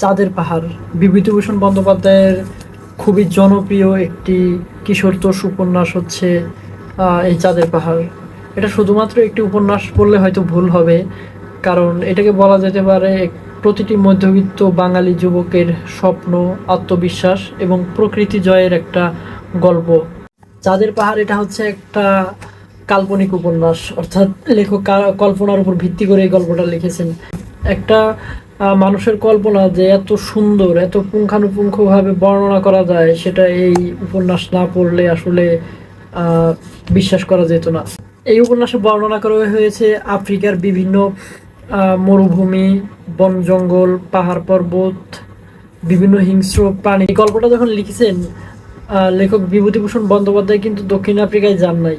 চাঁদের পাহাড়। বিভূতিভূষণ বন্দ্যোপাধ্যায়ের খুবই জনপ্রিয় একটি কিশোরতোষ উপন্যাস হচ্ছে এই চাঁদের পাহাড়। এটা শুধুমাত্র একটি উপন্যাস বললে হয়তো ভুল হবে, কারণ এটাকে বলা যেতে পারে প্রতিটি মধ্যবিত্ত বাঙালি যুবকের স্বপ্ন, আত্মবিশ্বাস এবং প্রকৃতি জয়ের একটা গল্প। চাঁদের পাহাড় এটা হচ্ছে একটা কাল্পনিক উপন্যাস, অর্থাৎ লেখক কল্পনার উপর ভিত্তি করে এই গল্পটা লিখেছেন। একটা মানুষের কল্পনা যে এত সুন্দর, এত পুঙ্খানুপুঙ্খভাবে বর্ণনা করা যায়, সেটা এই উপন্যাস না পড়লে আসলে বিশ্বাস করা যেত না। এই উপন্যাসে বর্ণনা করা হয়েছে আফ্রিকার বিভিন্ন মরুভূমি, বন জঙ্গল, পাহাড় পর্বত, বিভিন্ন হিংস্র প্রাণী। গল্পটা যখন লিখেছেন লেখক বিভূতিভূষণ বন্দ্যোপাধ্যায় কিন্তু দক্ষিণ আফ্রিকায় যান নাই।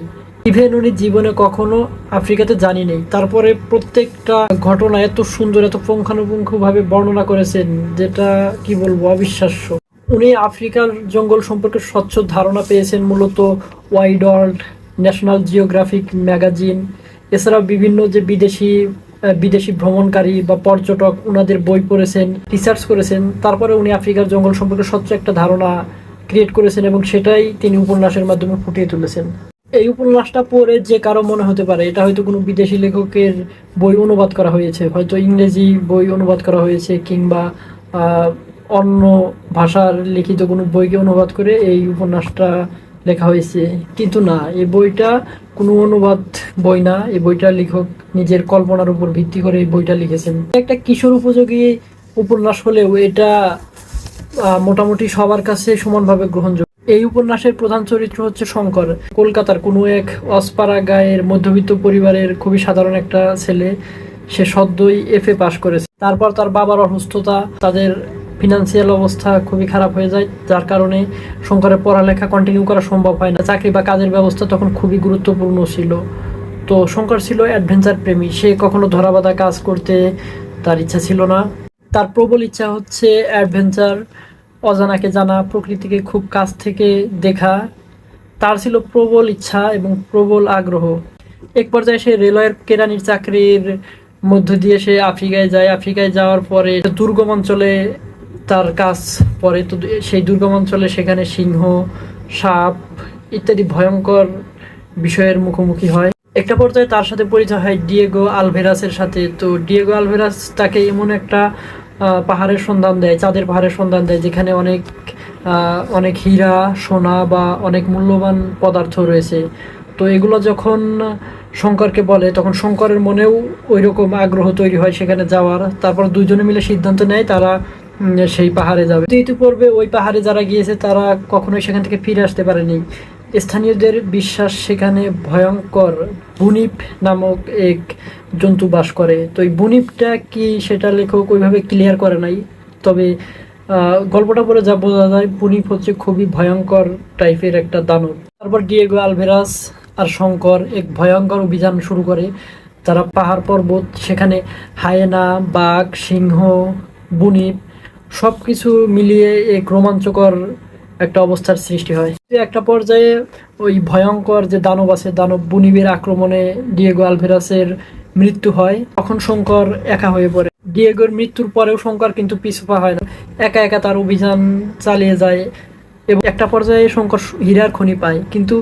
ইভেন উনি জীবনে কখনো আফ্রিকাতে জানি নেই তারপরে প্রত্যেকটা ঘটনা এত সুন্দর, এত পুঙ্খানুপুঙ্খভাবে বর্ণনা করেছেন, যেটা কি বলব, অবিশ্বাস্য। উনি আফ্রিকার জঙ্গল সম্পর্কে স্বচ্ছ ধারণা পেয়েছেন, মূলত wide world National Geographic magazine এছাড়াও বিভিন্ন যে বিদেশি বিদেশি ভ্রমণকারী বা পর্যটক ওনাদের বই পড়েছেন রিসার্চ করেছেন, তারপরে উনি আফ্রিকার জঙ্গল সম্পর্কে স্বচ্ছ একটা ধারণা ক্রিয়েট করেছেন এবং সেটাই তিনি উপন্যাসের মাধ্যমে ফুটিয়ে তুলেছেন। এই উপন্যাসটা পড়ে যে কারও মনে হতে পারে, এটা হয়তো কোনো বিদেশি লেখকের বই অনুবাদ করা হয়েছে, হয়তো ইংরেজি বই অনুবাদ করা হয়েছে, কিংবা অন্য ভাষার লিখিত কোনো বইকে অনুবাদ করে এই উপন্যাসটা লেখা হয়েছে। কিন্তু না এই বইটা কোনো অনুবাদ বই না এই বইটা লেখক নিজের কল্পনার উপর ভিত্তি করে এই বইটা লিখেছেন। একটা কিশোর উপযোগী উপন্যাস হলেও এটা মোটামুটি সবার কাছে সমানভাবে গ্রহণযোগ্য। এই উপন্যাসের প্রধান চরিত্র হচ্ছে শঙ্কর। কলকাতার কোনো এক অসপাড়া গায়ের মধ্যবিত্ত পরিবারের খুবই সাধারণ একটা ছেলে। সে সদ্যই এফ এ পাশ করেছে। তারপর তার বাবার অসুস্থতা, তাদের ফিনান্সিয়াল অবস্থা খুবই খারাপ হয়ে যায়। যার কারণে শঙ্করের পড়ালেখা কন্টিনিউ করা সম্ভব হয় না। চাকরি বা কাজের ব্যবস্থা তখন খুবই গুরুত্বপূর্ণ ছিল। তো শঙ্কর ছিল অ্যাডভেঞ্চার প্রেমী। সে কখনো ধরাবাধা কাজ করতে তার ইচ্ছা ছিল না। তার প্রবল ইচ্ছা হচ্ছে অ্যাডভেঞ্চার অজানাকে জানা, প্রকৃতিকে খুব কাছ থেকে দেখা। তার ছিল প্রবল ইচ্ছা এবং প্রবল আগ্রহ। এক পর্যায়ে সে রেলওয়ের কেরানির চাকরির মধ্য দিয়ে সে আফ্রিকায় যায়। আফ্রিকায় যাওয়ার পরে দুর্গম অঞ্চলে তার কাজ পড়ে তো সেই দুর্গম অঞ্চলে সেখানে সিংহ, সাপ ইত্যাদি ভয়ঙ্কর বিষয়ের মুখোমুখি হয়। একটা পর্যায়ে তার সাথে পরিচয় হয় ডিয়েগো আলভেরাসের সাথে। তো ডিয়েগো আলভেরাস তাকে এমন একটা পাহাড়ের সন্ধান দেয়, চাঁদের পাহাড়ের সন্ধান দেয়, যেখানে অনেক অনেক হীরা, সোনা বা অনেক মূল্যবান পদার্থ রয়েছে। তো এগুলো যখন শঙ্করকে বলে, তখন শঙ্করের মনেও ওই রকম আগ্রহ তৈরি হয় সেখানে যাওয়ার। তারপর দুজনে মিলে সিদ্ধান্ত নেয়, তারা সেই পাহাড়ে যাবে। ইতিপূর্বে ওই পাহাড়ে যারা গিয়েছে, তারা কখনোই সেখান থেকে ফিরে আসতে পারেনি। স্থানীয়দের বিশ্বাস সেখানে ভয়ঙ্কর বুনিপ নামক এক জন্তু বাস করে। তো এই বুনিপটা কি সেটা লেখক ওইভাবে ক্লিয়ার করে নাই। তবে গল্পটা পড়ে যা বোঝা যায়, বুনিপ হচ্ছে খুবই ভয়ঙ্কর টাইপের একটা দানব। তারপর ডিয়েগো আলভেরাস আর শঙ্কর এক ভয়ঙ্কর অভিযান শুরু করে। তারা পাহাড় পর্বত, সেখানে হায়েনা, বাঘ, সিংহ, বুনিপ সব কিছু মিলিয়ে এক রোমাঞ্চকর একটা অবস্থার সৃষ্টি হয়। একটা পর্যায়ে ওই ভয়ঙ্কর যে দানব আছে, দানব বুনিবের আক্রমণে ডিয়েগো আলভেরাসের মৃত্যু হয়, তখন শঙ্কর একা হয়ে পড়ে। ডিয়েগোর মৃত্যুর পরেও শঙ্কর কিন্তু পিছুপা হয় না। একা একা তার অভিযান চালিয়ে যায় এবং একটা পর্যায়ে শঙ্কর হীরার খনি পায়। কিন্তু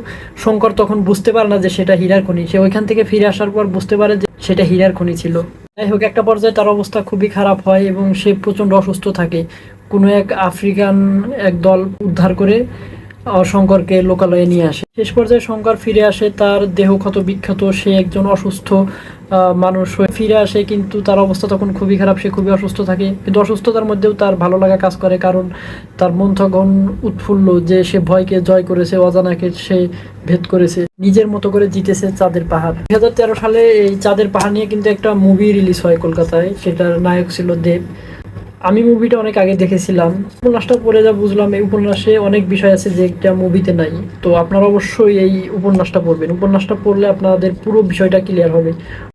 শঙ্কর তখন বুঝতে পারে না যে সেটা হীরার খনি। সে ওইখান থেকে ফিরে আসার পর বুঝতে পারে যে সেটা হীরার খনি ছিল। যাই হোক, একটা পর্যায়ে তার অবস্থা খুবই খারাপ হয় এবং সে প্রচণ্ড অসুস্থ থাকে। কোনো এক আফ্রিকান এক দল উদ্ধার করে শঙ্করকে লোকালয়ে নিয়ে আসে। শেষ পর্যায়ে শঙ্কর ফিরে আসে, তার দেহ ক্ষত বিক্ষত, সে একজন অসুস্থ মানুষ হয়ে ফিরে আসে, কিন্তু তার অবস্থা তখন খুবই খারাপ, সে খুবই অসুস্থ থাকে। কিন্তু অসুস্থতার মধ্যেও তার ভালো লাগা কাজ করে, কারণ তার মন তখন উৎফুল্ল যে সে ভয়কে জয় করেছে, অজানাকে সে ভেদ করেছে, নিজের মতো করে জিতেছে চাঁদের পাহাড়। দুই হাজার তেরো সালে এই চাঁদের পাহাড় নিয়ে কিন্তু একটা মুভি রিলিজ হয় কলকাতায়, সেটার নায়ক ছিল দেব। আমি মুভিটা অনেক আগে দেখেছিলাম। উপন্যাসটা পড়ে যা বুঝলাম, এই উপন্যাসে অনেক বিষয় আছে যে একটা মুভিতে নাই। তো আপনারা অবশ্যই এই উপন্যাসটা পড়বেন। উপন্যাসটা পড়লে আপনাদের পুরো বিষয়টা ক্লিয়ার হবে।